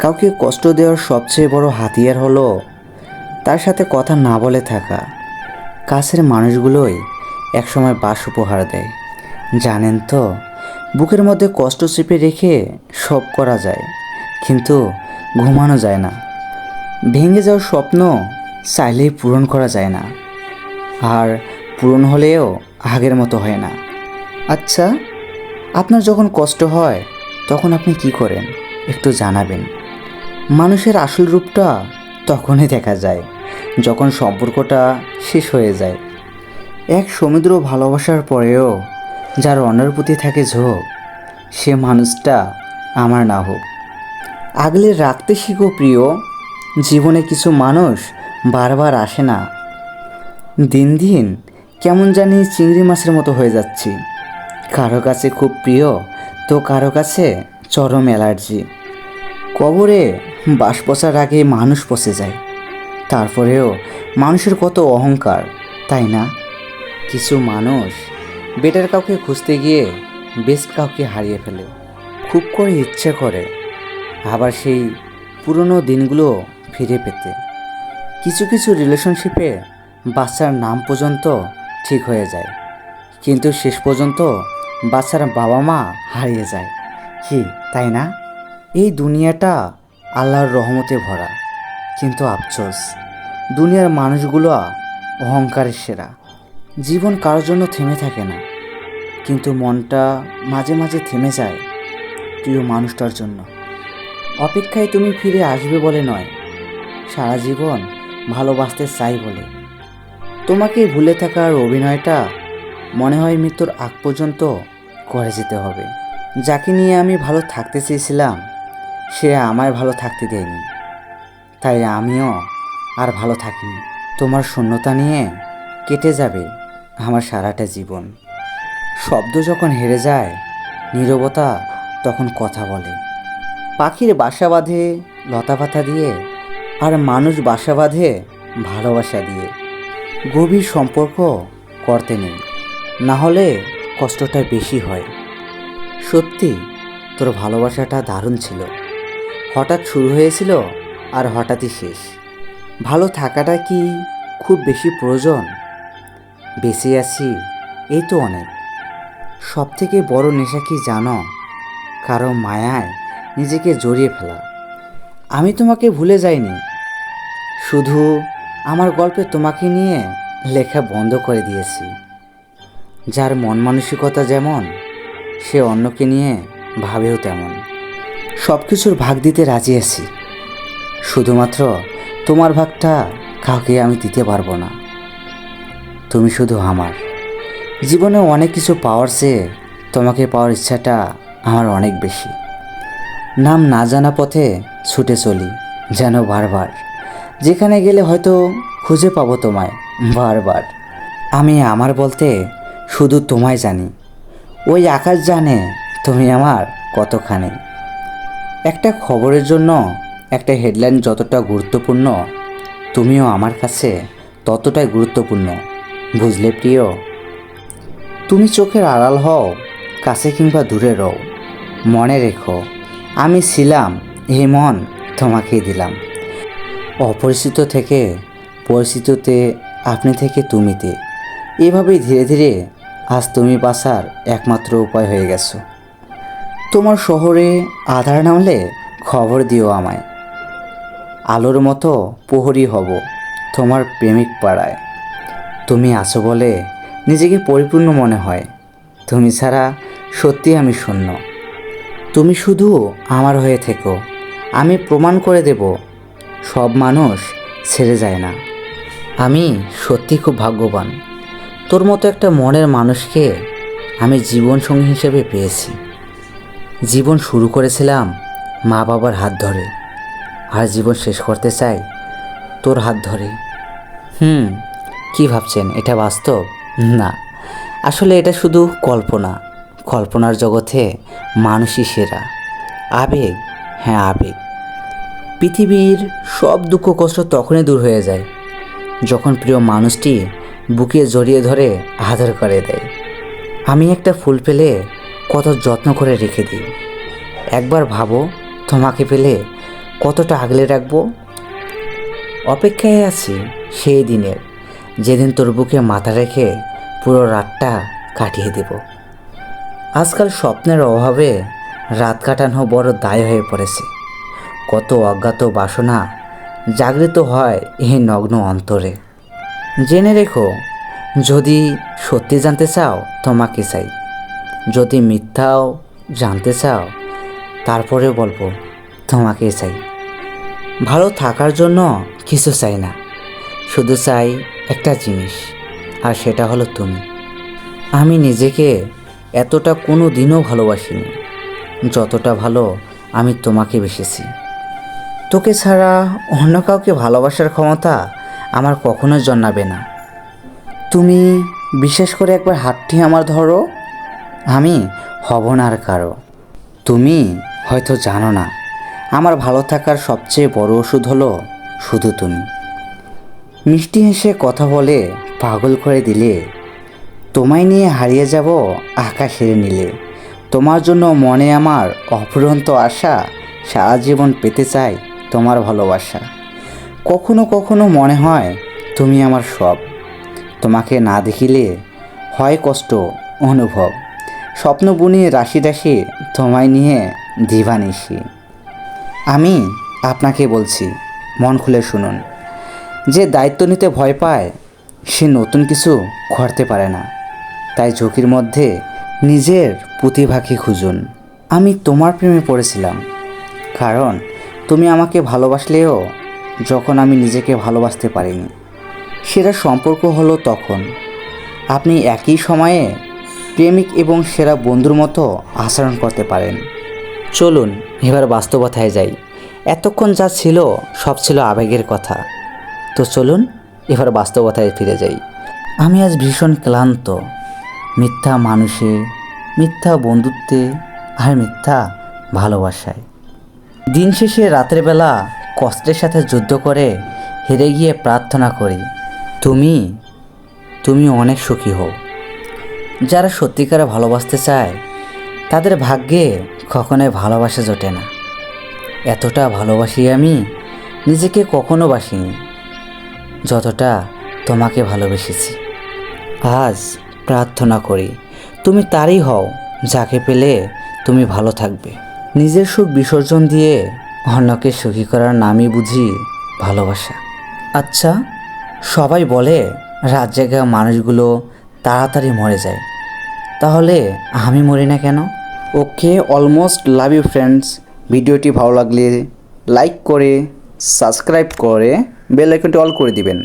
কাউকে কষ্ট দেওয়ার সবচেয়ে বড় হাতিয়ার হলো তার সাথে কথা না বলে থাকা। কাছের মানুষগুলোই একসময় বাস উপহার দেয়। জানেন তো, বুকের মধ্যে কষ্ট চেপে রেখে সব করা যায়, কিন্তু ঘুমানো যায় না। ভেঙে যাওয়ার স্বপ্ন চাইলেই পূরণ করা যায় না। আর পূরণ হলেও আগের মতো হয় না। আচ্ছা আপনার যখন কষ্ট হয়, তখন আপনি কি করেন? একটু জানাবেন। মানুষের আসল রূপটা তখনই দেখা যায়, যখন সম্পর্কটা শেষ হয়ে যায়। এক সমুদ্র ভালোবাসার পরেও যার অন্যের প্রতি থাকে ঝোঁক, সে মানুষটা আমার না হোক। আগলে রাখতে শিখো প্রিয়, জীবনে কিছু মানুষ বারবার আসে না। দিন দিন কেমন জানি চিংড়ি মাছের মতো হয়ে যাচ্ছি। কারও কাছে খুব প্রিয়, তো কারও কাছে চরম অ্যালার্জি। কবরে বাস পচার আগে মানুষ পচে যায়। তারপরেও মানুষের কত অহংকার, তাই না? কিছু মানুষ বেটার কাউকে খুঁজতে গিয়ে বেস্ট কাউকে হারিয়ে ফেলে। খুব করে ইচ্ছে করে আবার সেই পুরনো দিনগুলো ফিরে পেতে। কিছু কিছু রিলেশনশিপে বাচ্চার নাম পর্যন্ত ঠিক হয়ে যায়। কিন্তু শেষ পর্যন্ত বাচ্চার বাবা মা হারিয়ে যায়। কি, তাই না? এই দুনিয়াটা আল্লাহর রহমতে ভরা, কিন্তু আফসোস। দুনিয়ার মানুষগুলো অহংকারের সেরা। জীবন কারোর জন্য থেমে থাকে না, কিন্তু মনটা মাঝে মাঝে থেমে যায় প্রিয় মানুষটার জন্য। অপেক্ষায় তুমি ফিরে আসবে বলে নয়, সারা জীবন ভালোবাসতে চাই বলে। তোমাকে ভুলে থাকার অভিনয়টা মনে হয় মৃত্যুর আগ পর্যন্ত করে যেতে হবে। যাকে নিয়ে আমি ভালো থাকতে চেয়েছিলাম সে আমায় ভালো থাকতে দেয়নি। তাই আমিও আর ভালো থাকিনি। তোমার শূন্যতা নিয়ে কেটে যাবে আমার সারাটা জীবন। শব্দ যখন হেরে যায়, নীরবতা তখন কথা বলে। পাখির বাসা বাঁধে লতা পাতা দিয়ে, আর মানুষ বাসা বাঁধে ভালোবাসা দিয়ে। গভীর সম্পর্ক করতে নেই, না হলে কষ্টটা বেশি হয়। সত্যি, তোর ভালোবাসাটা দারুণ ছিল। হঠাৎ শুরু হয়েছিল আর হঠাৎই শেষ। ভালো থাকাটা কি খুব বেশি প্রয়োজন? বেঁচে আছি এই তো অনেক। সব থেকে বড় নেশা কি জানো? কারও মায়ায় নিজেকে জড়িয়ে ফেলা। আমি তোমাকে ভুলে যাইনি। শুধু আমার গল্পে তোমাকে নিয়ে লেখা বন্ধ করে দিয়েছি। যার মন মানসিকতা যেমন, সে অন্যকে নিয়ে ভাবেও তেমন। সব কিছুর ভাগ দিতে রাজি আছি। শুধুমাত্র তোমার ভাগটা কাউকে আমি দিতে পারব না। তুমি শুধু আমার। জীবনে অনেক কিছু পাওয়ার চেয়ে তোমাকে পাওয়ার ইচ্ছাটা আমার অনেক বেশি। নাম না জানা পথে ছুটে চলি, যেন বারবার। যেখানে গেলে হয়তো খুঁজে পাবো তোমায়, বারবার। আমি আমার বলতে শুধু তোমায় জানি। ওই আকাশ জানে তুমি আমার কতখানি। একটা খবরের জন্য একটা হেডলাইন যতটা গুরুত্বপূর্ণ, তুমিও আমার কাছে ততটাই গুরুত্বপূর্ণ, বুঝলে প্রিয়? তুমি চোখের আড়াল হও, কাছে কিংবা দূরে রও, মনে রেখো, আমি ছিলাম, এই মন তোমাকেই দিলাম। অপরিচিত থেকে পরিচিততে, আপনি থেকে তুমিতে। এভাবেই ধীরে ধীরে আজ তুমি বাসার একমাত্র উপায় হয়ে গেছো। তোমার শহরে আধার নামলে খবর দিও আমায়। আলোর মতো প্রহরী হব তোমার প্রেমিক পাড়ায়। তুমি আছো বলে নিজেকে পরিপূর্ণ মনে হয়। তুমি ছাড়া সত্যি আমি শূন্য। তুমি শুধু আমার হয়ে থেকো। আমি প্রমাণ করে দেব। সব মানুষ ছেড়ে যায় না। আমি সত্যি খুব ভাগ্যবান। তোর মতো একটা মনের মানুষকে আমি জীবনসঙ্গী হিসেবে পেয়েছি। জীবন শুরু করেছিলাম মা বাবার হাত ধরে। আর জীবন শেষ করতে চাই তোর হাত ধরে। হুম, কি ভাবছেন? এটা বাস্তব? না। আসলে এটা শুধু কল্পনা। কল্পনার জগতে মানুষই সেরা। আবেগ? হ্যাঁ আবেগ। পৃথিবীর সব দুঃখ কষ্ট তখনই দূর হয়ে যায়, যখন প্রিয় মানুষটি বুকে জড়িয়ে ধরে আদর করে দেয়। আমি একটা ফুল পেলে কত যত্ন করে রেখে দিই। একবার ভাবো, তোমাকে পেলে কতটা আগলে রাখব। অপেক্ষায় আছি সেই দিনের, যেদিন তোর বুকে মাথা রেখে পুরো রাতটা কাটিয়ে দেব। আজকাল স্বপ্নের অভাবে রাত কাটানো বড় দায় হয়ে পড়েছে। কত অজ্ঞাত বাসনা জাগৃত হয় এই নগ্ন অন্তরে। জেনে রেখো, যদি সত্যি জানতে চাও, তোমাকে চাই। যদি মিথ্যাও জানতে চাও তারপরে বলব, তোমাকে চাই। ভালো থাকার জন্য কিছু চাই না, শুধু চাই একটা জিনিস, আর সেটা হলো তুমি। আমি নিজেকে এতটা কোনো দিনও ভালোবাসিনি, যতটা ভালো আমি তোমাকে বেসেছি। তোকে ছাড়া অন্য কাউকে ভালোবাসার ক্ষমতা আমার কখনো জন্মাবে না। তুমি বিশেষ করে একবার হাতটি আমার ধরো আমি হব না আর কারও। তুমি হয়তো জানো না, আমার ভালো থাকার সবচেয়ে বড় ওষুধ হলো শুধু তুমি। মিষ্টি হেসে কথা বলে পাগল করে দিলে, তোমায় নিয়ে হারিয়ে যাব আকাশের নীলে। তোমার জন্য মনে আমার অফুরন্ত আশা, সারা জীবন পেতে চাই তোমার ভালোবাসা। কখনো কখনো মনে হয় তুমি আমার সব, তোমাকে না দেখিলে হয় কষ্ট, অনুভব। স্বপ্ন বুনি রাশি রাশি তোমায় নিয়ে দিবানিসি আমি আপনাকে বলছি, মন খুলে শুনুন। যে দায়িত্ব নিতে ভয় পায়, সে নতুন কিছু করতে পারে না। তাই ঝুঁকির মধ্যে নিজের প্রতিভাকে খুঁজুন। আমি তোমার প্রেমে পড়েছিলাম। কারণ তুমি আমাকে ভালোবাসলেও যখন আমি নিজেকে ভালোবাসতে পারিনি, সেটা সম্পর্ক হলো তখন। আপনি একই সময়ে প্রেমিক এবং সেরা বন্ধুর মতো আচরণ করতে পারেন। চলুন, এবার বাস্তবতায় যাই। এতক্ষণ যা ছিল, সব ছিল আবেগের কথা। তো চলুন, এবার বাস্তবতায় ফিরে যাই। আমি আজ ভীষণ ক্লান্ত। মিথ্যা মানুষে, মিথ্যা বন্ধুত্বে, আর মিথ্যা ভালোবাসায়। দিন শেষে রাতের বেলা কষ্টের সাথে যুদ্ধ করে হেরে গিয়ে প্রার্থনা করি, তুমি তুমি অনেক সুখী হও। যারা সত্যিকারে ভালোবাসতে চায়, তাদের ভাগ্যে কখনোই ভালোবাসা জোটে না। এতটা ভালোবাসি আমি, নিজেকে কখনো বাসিনি, যতটা তোমাকে ভালোবেসেছি। আজ প্রার্থনা করি, তুমি তারই হও, যাকে পেলে তুমি ভালো থাকবে। নিজের সুখ বিসর্জন দিয়ে অন্যকে সুখী করার নামই বুঝি ভালোবাসা। আচ্ছা সবাই বলে রাত জায়গা মানুষগুলো তাড়াতাড়ি মরে যায়। তাহলে আমি মরি না কেন? Okay almost love you friends ভিডিওটি ভালো লাগলে লাইক করে সাবস্ক্রাইব করে বেল আইকনটি অল করে দিবেন।